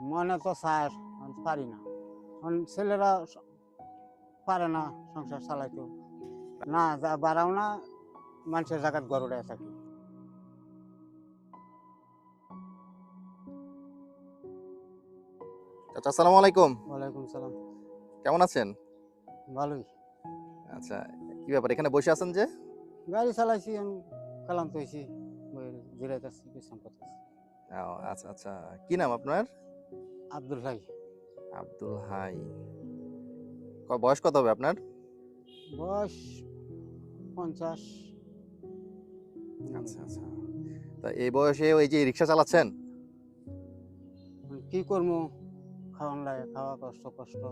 মনে তো আমি পারি না। এখন ছেলেরা পারে না সংসার চালাইতে। না যা বাড়াও না মানুষের জায়গাত গরুড়ায় থাকি। চাচা আসসালামু আলাইকুম। ওয়ালাইকুম সালাম। কেমন আছেন? ভালোই। আচ্ছা কি ব্যাপার এখানে বসে আছেন যে? গাড়ি চালাইছি আমি কালাম তৈছি জিরাইতেছি বিশ্রাম করতেছি আচ্ছা আচ্ছা। কি নাম আপনার? আব্দুল ভাই আব্দুল হাই। বয়স কত হবে আপনার? বয়স পঞ্চাশ। আচ্ছা আচ্ছা। তা এই বয়সে ওই যে রিক্সা চালাচ্ছেন? কি করব? খাওয়ান লাগে খাওয়া কষ্ট কষ্ট।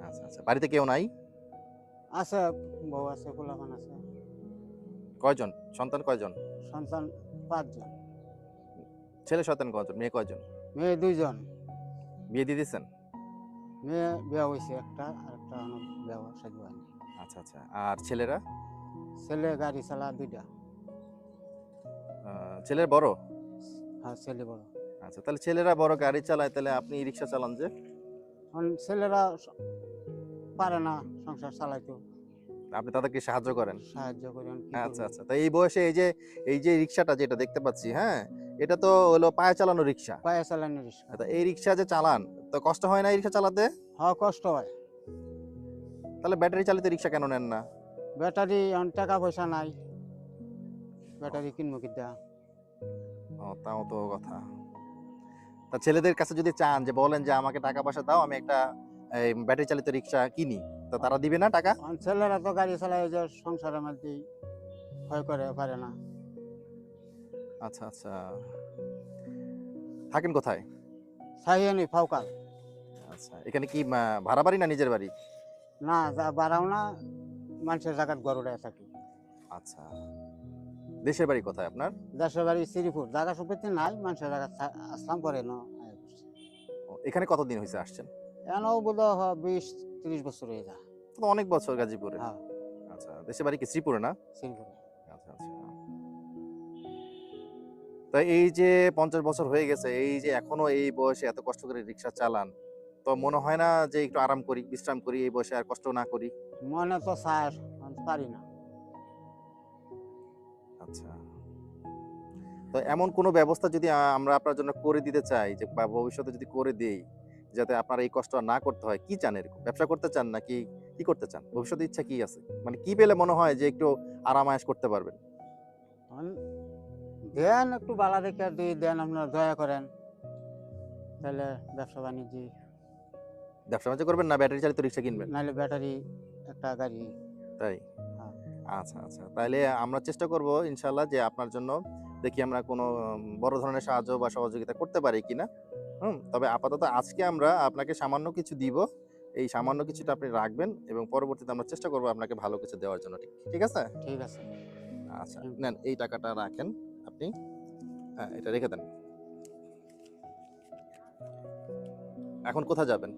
আচ্ছা আচ্ছা। বাড়িতে কেউ নাই? আছে বউ আছে পোলাপান আছে। কয়জন? সন্তান কয়জন? সন্তান পাঁচজন। ছেলে সন্তান কয়জন? মেয়ে কয়জন? মেয়ে দুইজন। বিয়ে দিয়ে দিয়েছেন? মেয়ে বিয়া হয়েছে একটা আর একটা এখনও বিয়া সাজু হয়নি। আচ্ছা আচ্ছা। আর ছেলেরা? ছেলে গাড়ি চালা দুইটা। ছেলের বড়? আর ছেলে বড়। আচ্ছা তাহলে ছেলেরা বড় গাড়ি চালায় তাহলে আপনি রিক্সা চালান যে? ছেলেরা পারে না সংসার চালাইতে। আপনি তাদেরকে সাহায্য করেন? সাহায্য করেন আচ্ছা আচ্ছা। তো এই বয়সে এই যে এই যে রিক্সাটা যেটা দেখতে পাচ্ছি হ্যাঁ এটা তো হলো পায়ে চালানো রিক্সা। পায়ে চালানো রিক্সা। তা এই রিক্সা যে চালান তো কষ্ট হয় না এই রিক্সা চালাতে? হওয়া কষ্ট হয়। তাহলে ব্যাটারি চালিত রিক্সা কেন নেন না? ব্যাটারি টাকা পয়সা নাই। ব্যাটারি কিনবো কিনা ও তাও তো কথা। তা ছেলেদের কাছে যদি চান যে বলেন যে আমাকে টাকা পয়সা দাও আমি একটা এই ব্যাটারি চালিত রিক্সা কিনি তো তারা দিবে না টাকা? ছেলেরা তো গাড়ি চালায় যে সংসারের মধ্যে ভয় করে পারে না। আচ্ছা আচ্ছা। থাকেন কোথায়? চাহিয়ে নি ফাউকাল আচ্ছা এখানে কি আহ, ভাড়া বাড়ি না নিজের বাড়ি? না যা বাড়াও না মানুষের জায়গাত গরুড়ায় থাকি আচ্ছা। দেশের বাড়ি কোথায় আপনার? দেশের বাড়ি শ্রীপুর। জায়গা সুপেতে নাই মানুষের জায়গা আসলাম করে ন ও, এখানে কতদিন হয়েছে আসছেন? এনাও বোধ বিশ ত্রিশ বছর হয়ে যায়। তো অনেক বছর গাজীপুরে। হ্যাঁ। আচ্ছা দেশের বাড়ি কি শ্রীপুরে না? শ্রীপুরে। তা এই যে পঞ্চাশ বছর হয়ে গেছে এই যে এখনও এই বয়সে এত কষ্ট করে রিক্সা চালান তো মনে হয় না যে একটু আরাম করি বিশ্রাম করি এই বয়সে আর কষ্ট না করি? মনে তো আমি পারি না। আচ্ছা। তো এমন কোনো ব্যবস্থা যদি আমরা আপনার জন্য করে দিতে চাই যে বা ভবিষ্যতে যদি করে দেই যাতে আপনার এই কষ্ট না করতে হয় কি চান এরকম? ব্যবসা করতে চান নাকি কি করতে চান? ভবিষ্যতে ইচ্ছা কি আছে? মানে কি পেলে মনে হয় যে একটু আরামায়াস করতে পারবেন? দেন একটু বালা দেখে দুই দেন আপনারা দয়া করেন। তাহলে ব্যবসা বাণিজ্য ব্যবসা বাণিজ্য করবেন না ব্যাটারি চালিত রিক্সা কিনবেন? নাহলে ব্যাটারি একটা গাড়ি। তাই? হ্যাঁ। আচ্ছা আচ্ছা। তাহলে আমরা চেষ্টা করব ইনশাল্লাহ যে আপনার জন্য দেখি আমরা কোনো বড় ধরনের সাহায্য বা সহযোগিতা করতে পারি কিনা। হুম তবে আপাতত আজকে আমরা আপনাকে সামান্য কিছু দিব। এই সামান্য কিছুটা আপনি রাখবেন এবং পরবর্তীতে আমরা চেষ্টা করব আপনাকে ভালো কিছু দেওয়ার জন্য ঠিক ঠিক আছে? ঠিক আছে। আচ্ছা নেন এই টাকাটা রাখেন। আপনি হ্যাঁ এটা রেখে দেন। এখন কোথায় যাবেন?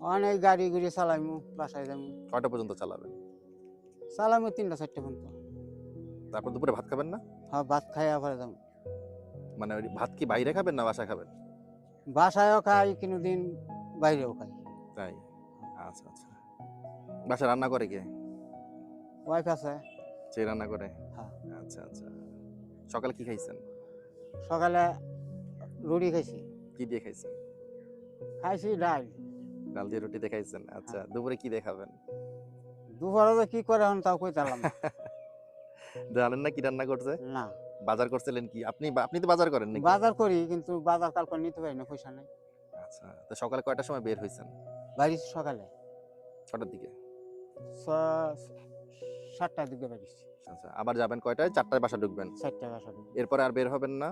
অনেক গাড়ি গুড়ি চালাইমু বাসায় যাব কয়টা পর্যন্ত চালাবেন? চালামু তিনটা চারটে পর্যন্ত। তারপর দুপুরে ভাত খাবেন না? হ্যাঁ ভাত খাই আবার যাব। মানে ভাত কি বাইরে খাবেন না বাসায় খাবেন? বাসায়ও খাই কোনো দিন বাইরেও খাই। তাই? আচ্ছা আচ্ছা। বাসা রান্না করে কে? ওয়াইফ আছে। সে রান্না করে? হ্যাঁ। আচ্ছা আচ্ছা। সকালে কি খাইছেন? সকালে রুটি খাইছি। কি দিয়ে খাইছেন? খাইছি ডাল। ডাল দিয়ে রুটি দিয়ে খাইছেন? আচ্ছা দুপুরে কি দিয়ে খাবেন? দুপুরে যে কি করে এখন তাও কই তালাম জানেন না কি রান্না করছে? না। বাজার করছিলেন কি? আপনি আপনি তো বাজার করেন নাকি? বাজার করি কিন্তু বাজার কালকে নিতে পারি না পয়সা নেই। আচ্ছা তো সকালে কয়টার সময় বের হয়েছেন বাড়ি সকালে। ছটার দিকে? সাতটার দিকে বাড়িছি আচ্ছা আবার যাবেন কয়টায়? চারটায় বাসা ঢুকবেন। চারটা বাসা দিকে এরপরে আর বের হবেন না?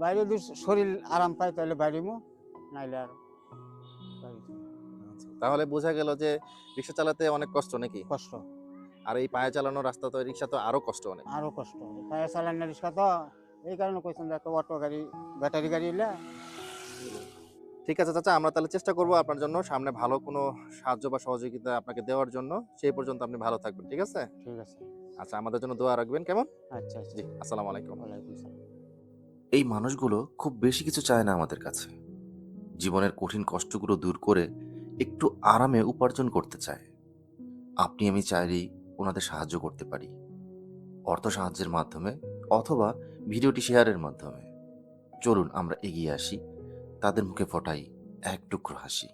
বাইরে যদি শরীর আরাম পায় তাহলে বাড়িমু নাইলে আর আচ্ছা, তাহলে বোঝা গেল যে রিক্সা চালাতে অনেক কষ্ট নাকি? কষ্ট। আর এই পায়ে চালানো রাস্তা তো রিক্সা তো আরও কষ্ট অনেক। আরও কষ্ট। পায়ে চালান রিক্সা তো এই কারণে কইছেন যে অটো গাড়ি ব্যাটারি গাড়ি এলে ঠিক আছে চাচা আমরা তাহলে চেষ্টা করব আপনার জন্য সামনে ভালো কোনো সাহায্য বা সহযোগিতা আপনাকে দেওয়ার জন্য। সেই পর্যন্ত আপনি ভালো থাকবেন ঠিক আছে? ঠিক আছে। আচ্ছা আমাদের জন্য দোয়া রাখবেন কেমন? আচ্ছা আচ্ছা। জি আসসালামু আলাইকুম। এই মানুষগুলো খুব বেশি কিছু চায় না আমাদের কাছে। জীবনের কঠিন কষ্টগুলো দূর করে একটু আরামে উপার্জন করতে চায়। আপনি আমি চাইলেই ওনাদের সাহায্য করতে পারি। অর্থ সাহায্যের মাধ্যমে অথবা ভিডিওটি শেয়ারের মাধ্যমে। চলুন আমরা এগিয়ে আসি। তাদের মুখে ফোটাই এক টুকরো হাসি।